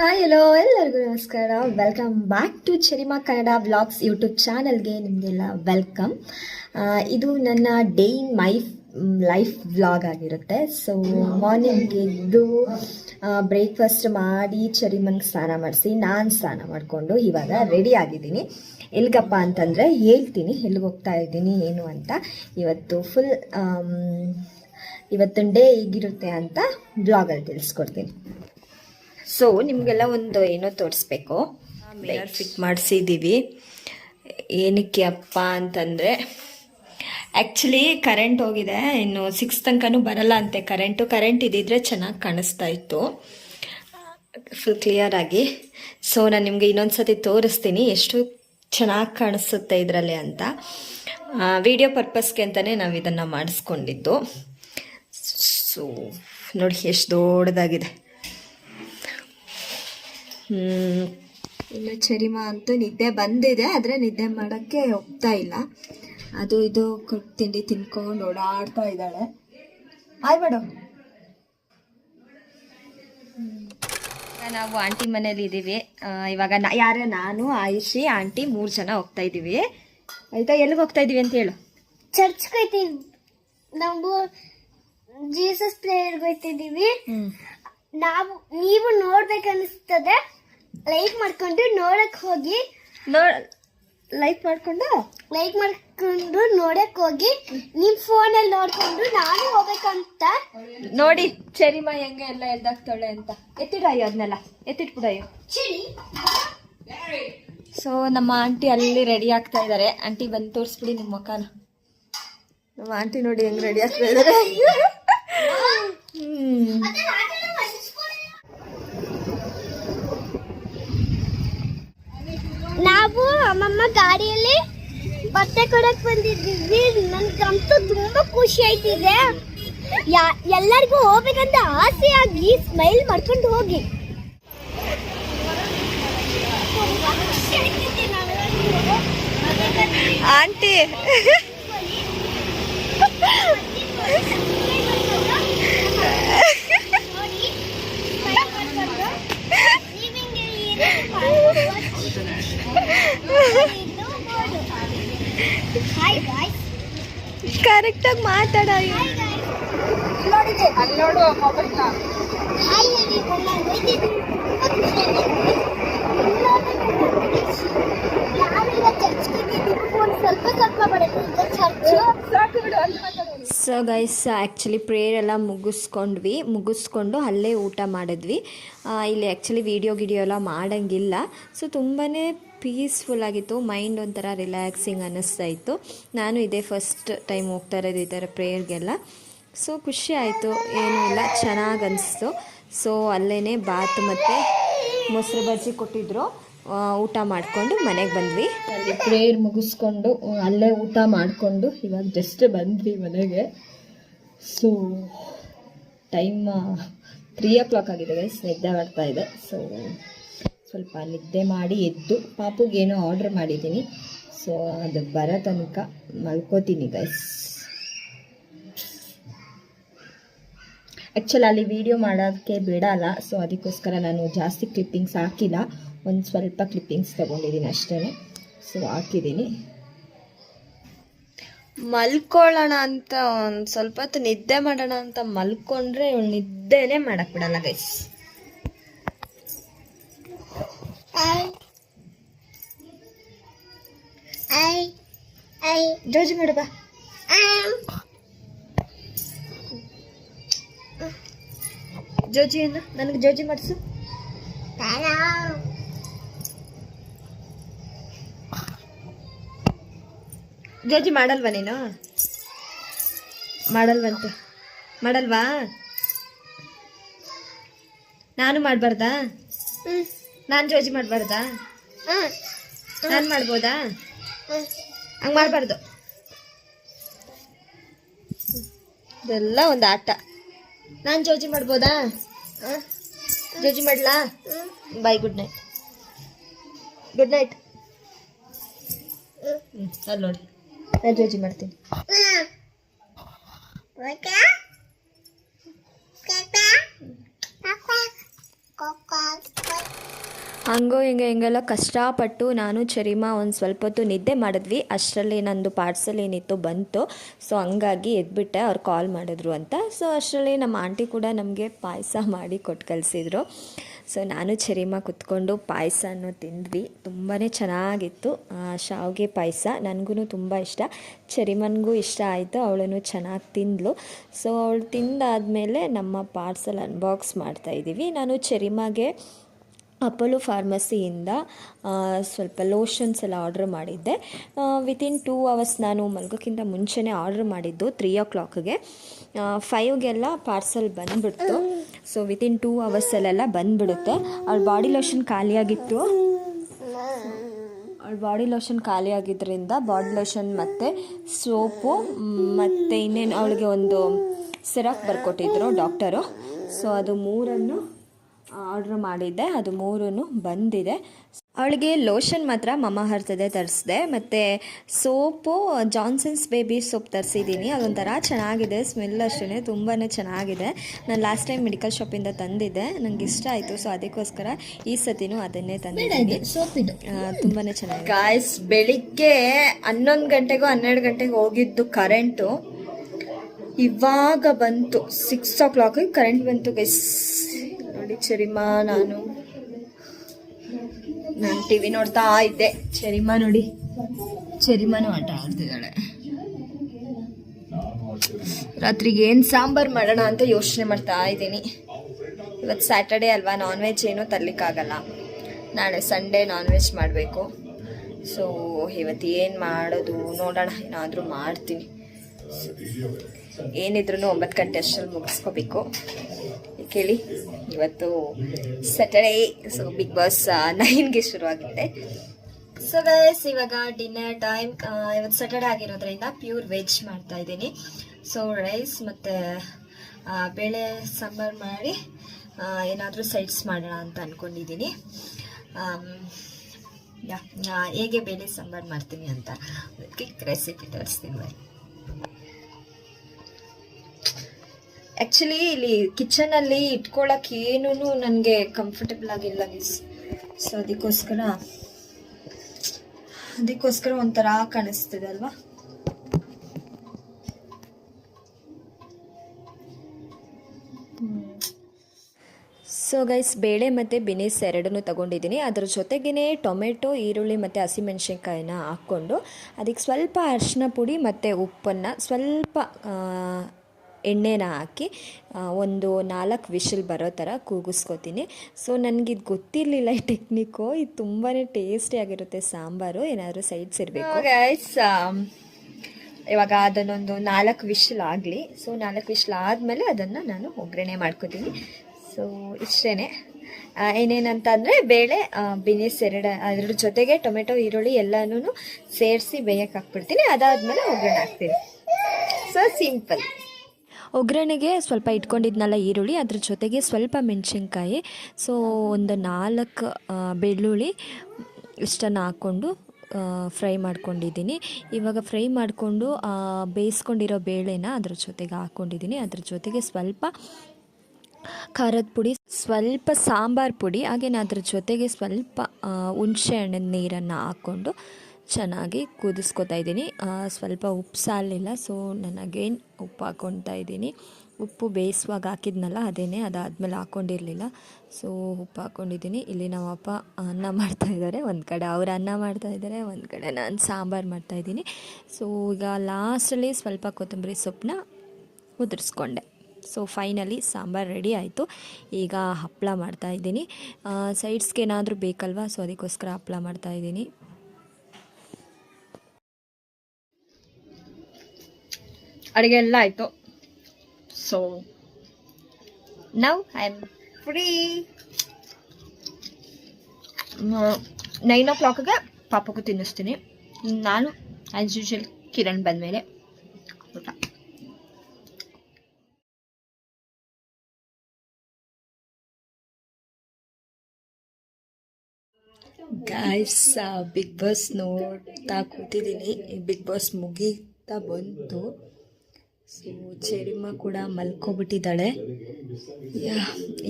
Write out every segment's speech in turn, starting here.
Hi hello ಎಲ್ಲರಿಗೂ ನಮಸ್ಕಾರ. Welcome back to Charima Kannada vlogs YouTube ಚಾನಲ್ಗೆ ನಿಮಗೆಲ್ಲ ವೆಲ್ಕಮ್ ಇದು ನನ್ನ day in my life vlog ಆಗಿರುತ್ತೆ. ಸೊ ಮಾರ್ನಿಂಗ್ ಎದ್ದು ಬ್ರೇಕ್ಫಾಸ್ಟ್ ಮಾಡಿ ಚರಿಮಂಗೆ ಸ್ನಾನ ಮಾಡಿಸಿ, ನಾನು ಸ್ನಾನ ಮಾಡಿಕೊಂಡು ಇವಾಗ ರೆಡಿ ಆಗಿದ್ದೀನಿ. ಎಲ್ಗಪ್ಪ ಅಂತಂದರೆ ಹೇಳ್ತೀನಿ, ಎಲ್ಲಿಗೆ ಹೋಗ್ತಾ ಇದ್ದೀನಿ, ಏನು ಅಂತ. ಇವತ್ತು ಫುಲ್ ಇವತ್ತಿನ ಡೇ ಹೇಗಿರುತ್ತೆ ಅಂತ ಬ್ಲಾಗಲ್ಲಿ ತಿಳಿಸ್ಕೊಡ್ತೀನಿ. ಸೊ ನಿಮಗೆಲ್ಲ ಒಂದು ಏನೋ ತೋರಿಸ್ಬೇಕು. ಮಿರರ್ ಫಿಟ್ ಮಾಡಿಸಿದ್ದೀವಿ ಏನಕ್ಕೆ ಅಪ್ಪ ಅಂತಂದರೆ ಆ್ಯಕ್ಚುಲಿ ಕರೆಂಟ್ ಹೋಗಿದೆ. ಇನ್ನು ಸಿಕ್ಸ್ ತನಕನೂ ಬರಲ್ಲ ಅಂತೆ. ಕರೆಂಟು ಕರೆಂಟ್ ಇದ್ದಿದ್ರೆ ಚೆನ್ನಾಗಿ ಕಾಣಿಸ್ತಾ ಇತ್ತು. ಫುಲ್ ಕ್ಲಿಯರಾಗಿ ಸೊ ನಾನು ನಿಮಗೆ ಇನ್ನೊಂದು ಸತಿ ತೋರಿಸ್ತೀನಿ ಎಷ್ಟು ಚೆನ್ನಾಗಿ ಕಾಣಿಸುತ್ತೆ ಇದರಲ್ಲಿ ಅಂತ. ವಿಡಿಯೋ ಪರ್ಪಸ್ಗೆ ಅಂತಲೇ ನಾವು ಇದನ್ನು ಮಾಡಿಸ್ಕೊಂಡಿದ್ದು. ಸೊ ನೋಡಿ ಎಷ್ಟು ದೊಡ್ಡದಾಗಿದೆ. ಇನ್ನು ಚರಿಮಾ ಅಂತೂ ನಿದ್ದೆ ಬಂದಿದೆ ಆದರೆ ನಿದ್ದೆ ಮಾಡೋಕ್ಕೆ ಹೋಗ್ತಾ ಇಲ್ಲ. ಅದು ಇದು ಕೊಟ್ಟು ತಿಂಡಿ ತಿನ್ಕೊಂಡು ಓಡಾಡ್ತಾ ಇದ್ದಾಳೆ. ಆಯ್ ಮೇಡಮ್ ನಾವು ಆಂಟಿ ಮನೇಲಿ ಇದ್ದೀವಿ ಇವಾಗ ನಾ ಯಾರೇ ನಾನು ಆಯುಷಿ ಆಂಟಿ ಮೂರು ಜನ ಹೋಗ್ತಾ ಇದ್ದೀವಿ ಆಯ್ತಾ ಎಲ್ಲಿಗೆ ಹೋಗ್ತಾ ಇದ್ದೀವಿ ಅಂತ ಹೇಳು. ಚರ್ಚ್ಗೆ ಹೋಯ್ತೀವಿ ನಾವು ಜೀಸಸ್ ಪ್ರೇಯರ್ಗೆ ಹೋಯ್ತಿದ್ದೀವಿ ನಾವು ನೀವು ನೋಡ್ಬೇಕನ್ನಿಸ್ತದೆ. ಲೈಕ್ ಮಾಡ್ಕೊಂಡು ನೋಡಕ್ ಹೋಗಿ. ನೋ ಲೈಕ್ ಮಾಡ್ಕೊಂಡು? ಲೈಕ್ ಮಾಡ್ಕೊಂಡು ನೋಡಕ್ ಹೋಗಿ. ನಿಮ್ ಅಲ್ಲಿ ನೋಡ್ಕೊಂಡು ನಾನು ಹೋಗ್ಬೇಕಂತ. ನೋಡಿ ಚರಿಮಾ ಹೆಂಗೆ ಎಲ್ಲ ಎದ್ದಾಗ್ತಾಳೆ ಅಂತ. ಎತ್ತಿಡಯ್ಯೋ ಅದನ್ನೆಲ್ಲ ಎತ್ತಿಟ್ಬಿಡಯ್ಯೋ. ಚಿಡಿ ಸೊ ನಮ್ಮ ಆಂಟಿ ಅಲ್ಲಿ ರೆಡಿ ಆಗ್ತಾ ಇದ್ದಾರೆ ಆಂಟಿ ಬಂದು ತೋರಿಸ್ಬಿಡಿ ನಿಮ್ಮ ಮುಖನ. ನಮ್ಮ ಆಂಟಿ ನೋಡಿ ಹೆಂಗ್ ರೆಡಿ ಆಗ್ತಾ ಇದ್ದಾರೆ ಹ್ಮ್. ನಾವು ಅಮ್ಮಮ್ಮ ಗಾಡಿಯಲ್ಲಿ ಬಟ್ಟೆ ಕೊಡಕ್ ಬಂದಿದ್ದೀವಿ ನನ್ಗಂತೂ ತುಂಬಾ ಖುಷಿ ಆಯ್ತಿದೆ. ಯಾ- ಎಲ್ಲರಿಗೂ ಹೋಗ್ಬೇಕಂತ ಆಸೆ ಆಗಿ ಸ್ಮೈಲ್ ಮಾಡ್ಕೊಂಡು ಹೋಗಿ. ಆಂಟಿ. ಕರೆಕ್ಟಾಗಿ ಮಾತಾಡ ಸೊ ಗೈಸ್ ಆ್ಯಕ್ಚುಲಿ ಪ್ರೇಯರ್ ಎಲ್ಲ ಮುಗಿಸ್ಕೊಂಡ್ವಿ. ಮುಗಿಸ್ಕೊಂಡು ಅಲ್ಲೇ ಊಟ ಮಾಡಿದ್ವಿ. ಇಲ್ಲಿ ಆ್ಯಕ್ಚುಲಿ ವಿಡಿಯೋ ಗಿಡಿಯೋ ಎಲ್ಲ ಮಾಡೋಂಗಿಲ್ಲ. ಸೊ ತುಂಬಾ ಪೀಸ್ಫುಲ್ ಆಗಿತ್ತು ಮೈಂಡ್ ಒಂಥರ ರಿಲ್ಯಾಕ್ಸಿಂಗ್ ಅನ್ನಿಸ್ತಾ ಇತ್ತು. ನಾನು ಇದೇ ಫಸ್ಟ್ ಟೈಮ್ ಹೋಗ್ತಾ ಇರೋದು ಈ ಥರ ಪ್ರೇಯರ್ಗೆಲ್ಲ ಸೊ ಖುಷಿ ಆಯಿತು, ಏನೂ ಇಲ್ಲ, ಚೆನ್ನಾಗಿ ಅನಿಸ್ತು. ಸೊ ಅಲ್ಲೇ ಬಾತ್ ಮತ್ತು ಮೊಸರು ಬಜ್ಜಿ ಕೊಟ್ಟಿದ್ರು. ಊಟ ಮಾಡಿಕೊಂಡು ಮನೆಗೆ ಬಂದ್ವಿ. ಅಲ್ಲಿ ಪ್ರೇಯರ್ ಮುಗಿಸ್ಕೊಂಡು, ಅಲ್ಲೇ ಊಟ ಮಾಡಿಕೊಂಡು, ಇವಾಗ ಜಸ್ಟ್ ಬಂದ್ವಿ ಮನೆಗೆ. So time three o'clock ಆಗಿದೆ ಗೈಸ್ ನಿದ್ದೆ ಮಾಡ್ತಾ ಇದೆ. ಸೊ ಸ್ವಲ್ಪ ನಿದ್ದೆ ಮಾಡಿ ಎದ್ದು ಪಾಪುಗೇನೋ ಆರ್ಡ್ರ್ ಮಾಡಿದ್ದೀನಿ. ಸೊ ಅದು ಬರೋ ತನಕ ಮಲ್ಕೋತೀನಿ ಗೈಸ್ ಆ್ಯಕ್ಚುಲಿ ಅಲ್ಲಿ ವೀಡಿಯೋ ಮಾಡೋಕ್ಕೆ ಬಿಡಲ್ಲ ಸೊ ಅದಕ್ಕೋಸ್ಕರ ನಾನು ಜಾಸ್ತಿ ಕ್ಲಿಪ್ಪಿಂಗ್ಸ್ ಹಾಕಿಲ್ಲ. ಒಂದು ಸ್ವಲ್ಪ ಕ್ಲಿಪ್ಪಿಂಗ್ಸ್ ತೊಗೊಂಡಿದ್ದೀನಿ ಅಷ್ಟೇ ಸೊ ಹಾಕಿದ್ದೀನಿ. ಮಲ್ಕೊಳ್ಳೋಣ ಅಂತ ಒಂದು ಸ್ವಲ್ಪ ಹೊತ್ತು ನಿದ್ದೆ ಮಾಡೋಣ ಅಂತ ಮಲ್ಕೊಂಡ್ರೆ ಇವಳು ನಿದ್ದೆನೇ ಮಾಡೋಕ್ಕೆ ಬಿಡಲ್ಲ ಗೈಸ್ ಜೋಜಿ ಮಾಡು ಬಾ. ಜೋಜಿಯನ್ನು ನನಗೆ ಜೋಜಿ ಮಾಡಿಸು. ಜೋಜಿ ಮಾಡಲ್ವಾ ನೀನು? ಮಾಡಲ್ವಂತೆ. ಮಾಡಲ್ವಾ? ನಾನು ಮಾಡಬಾರ್ದಾ? ನಾನು ಜೋಜಿ ಮಾಡಬಾರ್ದಾ? ನಾನು ಮಾಡ್ಬೋದಾ? ಹಂಗೆ ಮಾಡಬಾರ್ದು. ಇದೆಲ್ಲ ಒಂದು ಆಟ. ನಾನು ಜೋಜಿ ಮಾಡ್ಬೋದಾ? ಜೋಜಿ ಮಾಡ್ಲಾ? Bye good night. Good night. ಅಲ್ಲಿ ನೋಡಿ. ನಾನು ಜೋಜಿ ಮಾಡ್ತೀನಿ. Coca. ಹಂಗೋ ಹಿಂಗೆ ಹಿಂಗೆಲ್ಲ ಕಷ್ಟಪಟ್ಟು ನಾನು ಚರಿಮಾ ಒಂದು ಸ್ವಲ್ಪ ಹೊತ್ತು ನಿದ್ದೆ ಮಾಡಿದ್ವಿ. ಅಷ್ಟರಲ್ಲಿ ನಂದು ಪಾರ್ಸಲ್ ಏನಿತ್ತು ಬಂತು. ಸೊ ಹಂಗಾಗಿ ಎದ್ಬಿಟ್ಟೆ ಅವ್ರು ಕಾಲ್ ಮಾಡಿದ್ರು ಅಂತ. ಸೊ ಅಷ್ಟರಲ್ಲಿ ನಮ್ಮ ಆಂಟಿ ಕೂಡ ನಮಗೆ ಪಾಯಸ ಮಾಡಿ ಕೊಟ್ಟು ಕಳಿಸಿದ್ರು. ಸೊ ನಾನು ಚರಿಮಾ ಕುತ್ಕೊಂಡು ಪಾಯಸನೂ ತಿಂದ್ವಿ. ತುಂಬಾ ಚೆನ್ನಾಗಿತ್ತು. ಶಾವಿಗೆ ಪಾಯಸ. ನನಗೂ ತುಂಬ ಇಷ್ಟ. ಚರಿಮನ್ಗೂ ಇಷ್ಟ ಆಯಿತು. ಅವಳನ್ನು ಚೆನ್ನಾಗಿ ತಿಂದಳು ಸೊ ಅವಳು ತಿಂದಾದಮೇಲೆ ನಮ್ಮ ಪಾರ್ಸಲ್ ಅನ್ಬಾಕ್ಸ್ ಮಾಡ್ತಾಯಿದ್ದೀವಿ ನಾನು ಚರಿಮಾಗೆ ಅಪೋಲೋ ಫಾರ್ಮಸಿಯಿಂದ ಸ್ವಲ್ಪ ಲೋಷನ್ಸ್ ಎಲ್ಲ ಆರ್ಡ್ರ್ ಮಾಡಿದ್ದೆ. ವಿತಿನ್ ಟೂ ಅವರ್ಸ್ ನಾನು ಮಲ್ಗೋಕ್ಕಿಂತ ಮುಂಚೆನೇ ಆರ್ಡ್ರ್ ಮಾಡಿದ್ದು ತ್ರೀ ಓ ಕ್ಲಾಕ್ಗೆ ಫೈವ್ಗೆಲ್ಲ ಪಾರ್ಸಲ್ ಬಂದುಬಿಡ್ತು. ಸೊ ವಿತಿನ್ ಟೂ ಅವರ್ಸಲ್ಲೆಲ್ಲ ಬಂದುಬಿಡುತ್ತೆ. ಅವ್ಳ ಬಾಡಿ ಲೋಷನ್ ಖಾಲಿಯಾಗಿತ್ತು. ಅವಳ ಬಾಡಿ ಲೋಷನ್ ಖಾಲಿಯಾಗಿದ್ದರಿಂದ ಬಾಡಿ ಲೋಷನ್ ಮತ್ತು ಸೋಪು ಮತ್ತು ಇನ್ನೇನು ಅವಳಿಗೆ ಒಂದು ಸಿರಪ್ ಬರ್ಕೊಟ್ಟಿದ್ರು ಡಾಕ್ಟರು ಸೊ ಅದು ಮೂರನ್ನು ಆರ್ಡ್ರ್ ಮಾಡಿದ್ದೆ. ಅದು ಮೂರೂ ಬಂದಿದೆ. ಅವಳಿಗೆ ಲೋಷನ್ ಮಾತ್ರ ಮಮ ಹರ್ತದೆ ತರಿಸಿದೆ. ಮತ್ತು ಸೋಪು ಜಾನ್ಸನ್ಸ್ ಬೇಬಿ ಸೋಪ್ ತರಿಸಿದ್ದೀನಿ ಅದೊಂಥರ ಚೆನ್ನಾಗಿದೆ. ಸ್ಮೆಲ್ ಅಷ್ಟೇ ತುಂಬಾ ಚೆನ್ನಾಗಿದೆ. ನಾನು ಲಾಸ್ಟ್ ಟೈಮ್ ಮೆಡಿಕಲ್ ಶಾಪಿಂದ ತಂದಿದ್ದೆ. ನಂಗೆ ಇಷ್ಟ ಆಯಿತು. ಸೊ ಅದಕ್ಕೋಸ್ಕರ ಈ ಸತಿನೂ ಅದನ್ನೇ ತಂದಿದ್ದೀನಿ. ತುಂಬಾ ಚೆನ್ನಾಗಿದೆ. ಗಾಯ್ಸ್ ಬೆಳಿಗ್ಗೆ ಹನ್ನೊಂದು ಗಂಟೆಗೂ ಹನ್ನೆರಡು ಗಂಟೆಗೆ ಹೋಗಿದ್ದು ಕರೆಂಟು ಇವಾಗ ಬಂತು. ಸಿಕ್ಸ್ ಓ ಕ್ಲಾಕಿಗೆ ಕರೆಂಟ್ ಬಂತು ಗೈಸ್ ನೋಡಿ, ಚರಿಮಾ, ನಾನು ನಾನು ಟಿವಿ ನೋಡ್ತಾ ಇದ್ದೆ. ಚರಿಮಾ ನೋಡಿ. ಚರಿಮಾನು ಆಟ ಆಡ್ತಿದ್ದಾಳೆ. ರಾತ್ರಿಗೆ ಏನು ಸಾಂಬಾರು ಮಾಡೋಣ ಅಂತ ಯೋಚನೆ ಮಾಡ್ತಾ ಇದ್ದೀನಿ. ಇವತ್ತು ಸ್ಯಾಟರ್ಡೇ ಅಲ್ವಾ ನಾನ್ ವೆಜ್ ಏನೂ ತರಲಿಕ್ಕಾಗಲ್ಲ. ನಾಳೆ ಸಂಡೇ ನಾನ್ ವೆಜ್ ಮಾಡಬೇಕು. ಸೊ ಇವತ್ತು ಏನು ಮಾಡೋದು ನೋಡೋಣ, ಏನಾದರೂ ಮಾಡ್ತೀನಿ. ಏನಿದ್ರು ಒಂಬತ್ತು ಗಂಟೆ ಅಷ್ಟರಲ್ಲಿ ಮುಗಿಸ್ಕೋಬೇಕು. ಕೇಳಿ. ಇವತ್ತು ಸ್ಯಾಟರ್ಡೇ ಸೊ ಬಿಗ್ ಬಾಸ್ ನೈನ್ಗೆ ಶುರುವಾಗುತ್ತೆ. ಸೊ ಗೈಸ್ ಇವಾಗ ಡಿನ್ನರ್ ಟೈಮ್ ಇವತ್ತು ಸ್ಯಾಟರ್ಡೇ ಆಗಿರೋದ್ರಿಂದ ಪ್ಯೂರ್ ವೆಜ್ ಮಾಡ್ತಾ ಇದ್ದೀನಿ. ಸೊ ರೈಸ್ ಮತ್ತು ಬೇಳೆ, ಸಾಂಬಾರು ಮಾಡಿ ಏನಾದರೂ ಸೈಡ್ಸ್ ಮಾಡೋಣ ಅಂತ ಅಂದ್ಕೊಂಡಿದ್ದೀನಿ ಹೇಗೆ ಬೇಳೆ, ಸಾಂಬಾರು ಮಾಡ್ತೀನಿ ಅಂತ ಅದಕ್ಕೆ ರೆಸಿಪಿ ತೋರಿಸ್ತೀನಿ ಬನ್ನಿ. ಆ್ಯಕ್ಚುಲಿ ಇಲ್ಲಿ ಕಿಚನಲ್ಲಿ ಇಟ್ಕೊಳ್ಳೋಕೆ ಏನೂ ನನಗೆ ಕಂಫರ್ಟಬಲ್ ಆಗಿಲ್ಲ ಮಿಸ್ ಸೊ ಅದಕ್ಕೋಸ್ಕರ ಅದಕ್ಕೋಸ್ಕರ ಒಂಥರ ಕಾಣಿಸ್ತಿದೆ ಅಲ್ವಾ? ಸೊ ಗೈಸ್ ಬೇಳೆ ಮತ್ತು ಬಿನಿಸ್ ಎರಡನ್ನೂ ತೊಗೊಂಡಿದ್ದೀನಿ. ಅದ್ರ ಜೊತೆಗೇ ಟೊಮೆಟೊ, ಈರುಳ್ಳಿ ಮತ್ತು ಹಸಿಮೆಣ್ಸಿನ್ಕಾಯಿನ ಹಾಕ್ಕೊಂಡು, ಅದಕ್ಕೆ ಸ್ವಲ್ಪ ಅರಿಶಿನ ಪುಡಿ ಮತ್ತು ಉಪ್ಪನ್ನು ಸ್ವಲ್ಪ ಎಣ್ಣೆನ ಹಾಕಿ ಒಂದು ನಾಲ್ಕು ವಿಷಲ್ ಬರೋ ಥರ ಕೂಗಿಸ್ಕೊತೀನಿ. ಸೊ ನನಗಿದು ಗೊತ್ತಿರಲಿಲ್ಲ ಈ ಟೆಕ್ನಿಕ್ಕು ಇದು ತುಂಬಾ ಟೇಸ್ಟಿಯಾಗಿರುತ್ತೆ ಸಾಂಬಾರು, ಏನಾದರೂ ಸೈಡ್ಸ್ ಇರಬೇಕು. ಇವಾಗ ಅದನ್ನೊಂದು ನಾಲ್ಕು ವಿಶಲ್ ಆಗಲಿ. ಸೊ ನಾಲ್ಕು ವಿಶಲ್ ಆದಮೇಲೆ ಅದನ್ನು ನಾನು ಒಗ್ಗರಣೆ ಮಾಡ್ಕೋತೀನಿ. ಸೊ ಇಷ್ಟೇ ಏನೇನಂತ ಅಂದರೆ ಬೇಳೆ ಬಿನಿಸ್ ಎರಡು, ಅದ್ರ ಜೊತೆಗೆ ಟೊಮೆಟೊ, ಈರುಳ್ಳಿ ಎಲ್ಲನೂ ಸೇರಿಸಿ ಬೇಯಕ್ಕೆ ಹಾಕ್ಬಿಡ್ತೀನಿ. ಅದಾದಮೇಲೆ ಒಗ್ಗರಣೆ ಹಾಕ್ತೀನಿ. ಸೊ ಸಿಂಪಲ್ ಒಗ್ಗರಣೆಗೆ ಸ್ವಲ್ಪ ಇಟ್ಕೊಂಡಿದ್ನಲ್ಲ ಈರುಳ್ಳಿ, ಅದ್ರ ಜೊತೆಗೆ ಸ್ವಲ್ಪ ಮೆಣಸಿನ್ಕಾಯಿ. ಸೊ ಒಂದು ನಾಲ್ಕು ಬೆಳ್ಳುಳ್ಳಿ ಇಷ್ಟನ್ನು ಹಾಕ್ಕೊಂಡು ಫ್ರೈ ಮಾಡ್ಕೊಂಡಿದ್ದೀನಿ. ಇವಾಗ ಫ್ರೈ ಮಾಡಿಕೊಂಡು ಬೇಯಿಸ್ಕೊಂಡಿರೋ ಬೇಳೆನ ಅದ್ರ ಜೊತೆಗೆ ಹಾಕ್ಕೊಂಡಿದ್ದೀನಿ. ಅದ್ರ ಜೊತೆಗೆ ಸ್ವಲ್ಪ ಖಾರದ ಪುಡಿ, ಸ್ವಲ್ಪ ಸಾಂಬಾರು ಪುಡಿ, ಹಾಗೇನೆ ಅದ್ರ ಜೊತೆಗೆ ಸ್ವಲ್ಪ ಹುಣಸೆ ಹಣ್ಣಿನ ನೀರನ್ನು ಹಾಕ್ಕೊಂಡು ಚೆನ್ನಾಗಿ ಕುದಿಸ್ಕೊತಾ ಇದ್ದೀನಿ. ಸ್ವಲ್ಪ ಉಪ್ಪು ಸಾಲಿಲ್ಲ ಸೊ ನಾನು ಅಗೇನ್ ಉಪ್ಪು ಹಾಕ್ಕೊತಾ ಇದ್ದೀನಿ. ಉಪ್ಪು ಬೇಯಿಸುವಾಗ ಹಾಕಿದ್ನಲ್ಲ, ಅದೇನೇ ಅದಾದಮೇಲೆ ಹಾಕ್ಕೊಂಡಿರಲಿಲ್ಲ. ಸೊ ಉಪ್ಪು ಹಾಕ್ಕೊಂಡಿದ್ದೀನಿ. ಇಲ್ಲಿ ನಮ್ಮಪ್ಪ ಅನ್ನ ಮಾಡ್ತಾ ಇದ್ದಾರೆ. ಒಂದು ಕಡೆ ಅವ್ರು ಅನ್ನ ಮಾಡ್ತಾ ಇದ್ದಾರೆ, ಒಂದು ಕಡೆ ನಾನು ಸಾಂಬಾರು ಮಾಡ್ತಾಯಿದ್ದೀನಿ ಸೊ ಈಗ ಲಾಸ್ಟಲ್ಲಿ ಸ್ವಲ್ಪ ಕೊತ್ತಂಬರಿ ಸೊಪ್ಪನ್ನ ಉದುರಿಸ್ಕೊಂಡೆ. ಸೊ ಫೈನಲಿ ಸಾಂಬಾರು ರೆಡಿ ಆಯಿತು. ಈಗ ಹಪ್ಪಳ ಮಾಡ್ತಾಯಿದ್ದೀನಿ ಸೈಡ್ಸ್ಗೆ ಏನಾದರೂ ಬೇಕಲ್ವಾ? ಸೊ ಅದಕ್ಕೋಸ್ಕರ ಹಪ್ಪಳ ಮಾಡ್ತಾಯಿದ್ದೀನಿ ಅಡುಗೆ ಎಲ್ಲ ಆಯಿತು. So now I am free nine ಓ ಕ್ಲಾಕ್ಗೆ ಪಾಪಕ್ಕೂ ತಿನ್ನಿಸ್ತೀನಿ. ನಾನು ಆ್ಯಸ್ ಯೂಶಲ್ ಕಿರಣ್ ಬಂದಮೇಲೆ. ಊಟ. ಗಾಯ್ಸ್ ಬಿಗ್ ಬಾಸ್ ನೋಡ್ತಾ ಕೂತಿದ್ದೀನಿ. ಬಿಗ್ ಬಾಸ್ ಮುಗೀತಾ ಬಂತು. ಸೊ ಚೆರಿಮ್ಮ ಕೂಡ ಮಲ್ಕೊಬಿಟ್ಟಿದ್ದಾಳೆ.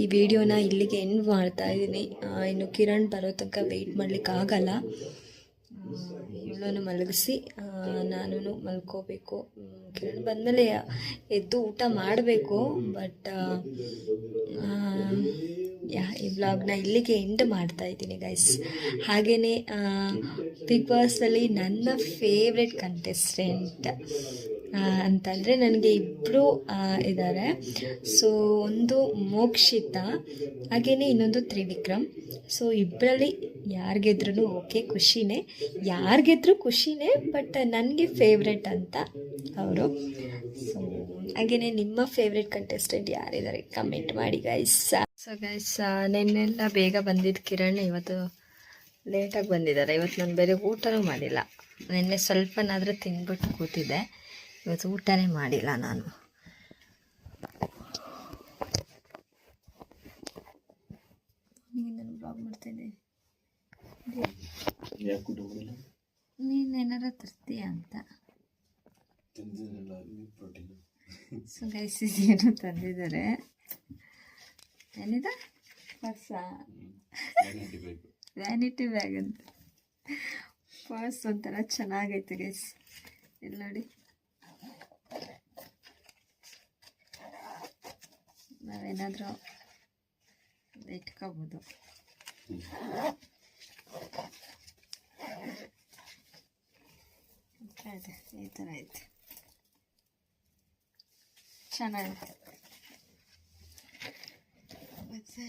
ಈ ವಿಡಿಯೋನ ಇಲ್ಲಿಗೆ ಎಂಡ್ ಮಾಡ್ತಾ ಇದ್ದೀನಿ. ಇನ್ನು ಕಿರಣ್ ಬರೋ ತನಕ ವೆಯ್ಟ್ ಮಾಡ್ಲಿಕ್ಕೆ ಆಗಲ್ಲ. ಇವಳನ್ನು ಮಲಗಿಸಿ ನಾನು ಮಲ್ಕೋಬೇಕು. ಕಿರಣ್ ಬಂದಮೇಲೆ ಎದ್ದು ಊಟ ಮಾಡಬೇಕು ಬಟ್ ಯಾ, ಈ ವ್ಲಾಗ್ನ ಇಲ್ಲಿಗೆ ಎಂಡ್ ಮಾಡ್ತಾ ಇದ್ದೀನಿ ಗೈಸ್ ಹಾಗೆಯೇ ಬಿಗ್ ಬಾಸಲ್ಲಿ ನನ್ನ ಫೇವ್ರೆಟ್ ಕಂಟೆಸ್ಟೆಂಟ್ ಅಂತಂದರೆ ನನಗೆ ಇಬ್ಬರು ಇದ್ದಾರೆ ಸೊ ಒಂದು ಮೋಕ್ಷಿತ ಹಾಗೆಯೇ ಇನ್ನೊಂದು ತ್ರಿವಿಕ್ರಮ್. ಸೊ ಇಬ್ಬರಲ್ಲಿ ಯಾರು ಗೆದ್ರೂ ಓಕೆ, ಖುಷಿನೇ. ಯಾರು ಗೆದ್ರೂ ಖುಷಿನೇ ಬಟ್ ನನಗೆ ಫೇವ್ರೆಟ್ ಅಂತ ಅವರು. ಸೊ ಹಾಗೆಯೇ ನಿಮ್ಮ ಫೇವ್ರೆಟ್ ಕಂಟೆಸ್ಟೆಂಟ್ ಯಾರಿದ್ದಾರೆ ಕಮೆಂಟ್ ಮಾಡಿ ಗೈಸ್ ಸೊ ಗೈಸ್ ನಿನ್ನೆಲ್ಲ ಬೇಗ ಬಂದಿದ್ದ ಕಿರಣ್ ಇವತ್ತು ಲೇಟಾಗಿ ಬಂದಿದ್ದಾರೆ ಇವತ್ತು ನಾನು ಬೇರೆ ಊಟನೂ ಮಾಡಿಲ್ಲ. ನಿನ್ನೆ ಸ್ವಲ್ಪನಾದರೂ ತಿಂದ್ಬಿಟ್ಟು ಕೂತಿದ್ದೆ. ಇವತ್ತು ಊಟನೇ ಮಾಡಿಲ್ಲ ನಾನು. ನಾನು ಬ್ಲಾಗ್ ತರ್ತೀಯ ಅಂತ? ಸೊ ಗೈಸ್ ಏನು ತಂದಿದ್ದಾರೆ. ಏನಿದೆ? ಪರ್ಸ. ವ್ಯಾನಿಟಿ ಬ್ಯಾಗ್ ಅಂತ. ಪರ್ಸ್ ಒಂಥರ ಚೆನ್ನಾಗೈತೆ ಗೈಸ್ ಇಲ್ಲಿ ನೋಡಿ. ನಾವೇನಾದರೂ ಇಟ್ಕೋಬೋದು. ಇದೆ ಈ ಥರ ಐತೆ. ಚೆನ್ನಾಗಿದೆ ಮತ್ತೆ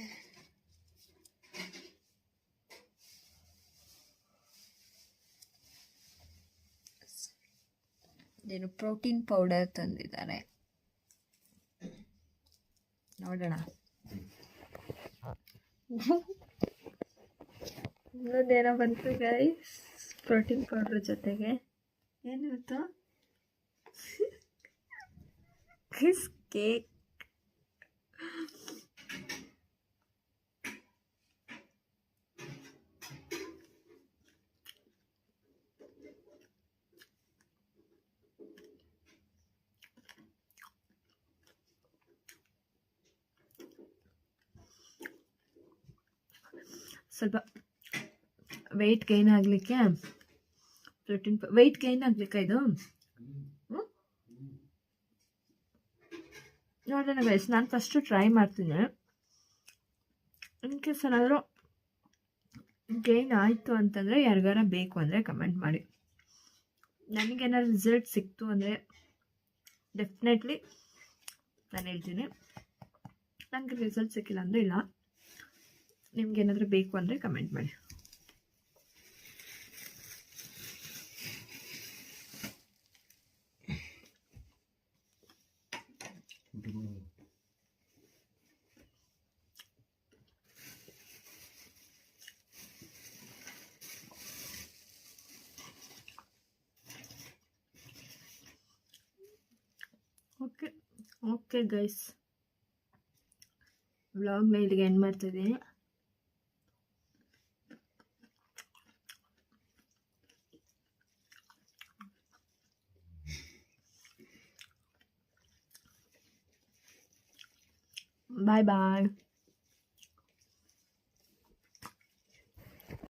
ಏನು ಪ್ರೋಟೀನ್ ಪೌಡರ್ ತಂದಿದ್ದಾರೆ. ನೋಡೋಣ. ಇನ್ನೊಂದೇನೋ ಬಂತು ಗೈಸ್ ಪ್ರೋಟೀನ್ ಪೌಡ್ರ್ ಜೊತೆಗೆ. ಏನು ಗೊತ್ತಾ ಕಿಸ್ ಕೇಕ್ ಸ್ವಲ್ಪ ವೆಯ್ಟ್ ಗೈನ್ ಆಗಲಿಕ್ಕೆ ಪ್ರೋಟೀನ್ ವೆಯ್ಟ್ ಗೈನ್ ಆಗಲಿಕ್ಕೆ ಇದು? ನೋಡೋಣ ಗೈಸ್ ನಾನು ಫಸ್ಟು ಟ್ರೈ ಮಾಡ್ತೀನಿ. ಇನ್ ಕೇಸ್ ಏನಾದರೂ ಗೈನ್ ಆಯಿತು ಅಂತಂದರೆ ಯಾರಿಗಾರ ಬೇಕು ಅಂದರೆ ಕಮೆಂಟ್ ಮಾಡಿ. ನನಗೇನಾದ್ರು ರಿಸಲ್ಟ್ ಸಿಕ್ತು ಅಂದರೆ ಡೆಫಿನೆಟ್ಲಿ ನಾನು ಹೇಳ್ತೀನಿ. ನನಗೆ ರಿಸಲ್ಟ್ ಸಿಕ್ಕಿಲ್ಲ ಅಂದರೆ ಇಲ್ಲ. ನಿಮ್ಗೇನಾದರೂ ಬೇಕು ಅಂದರೆ ಕಮೆಂಟ್ ಮಾಡಿ. ಓಕೆ ಓಕೆ ಗೈಸ್ ವ್ಲಾಗ್ನ ಇಲ್ಲಿಗೆ ಎಂಡ್ ಮಾಡ್ತಿದ್ದೀನಿ ಬಾಯ್ ಬಾಯ್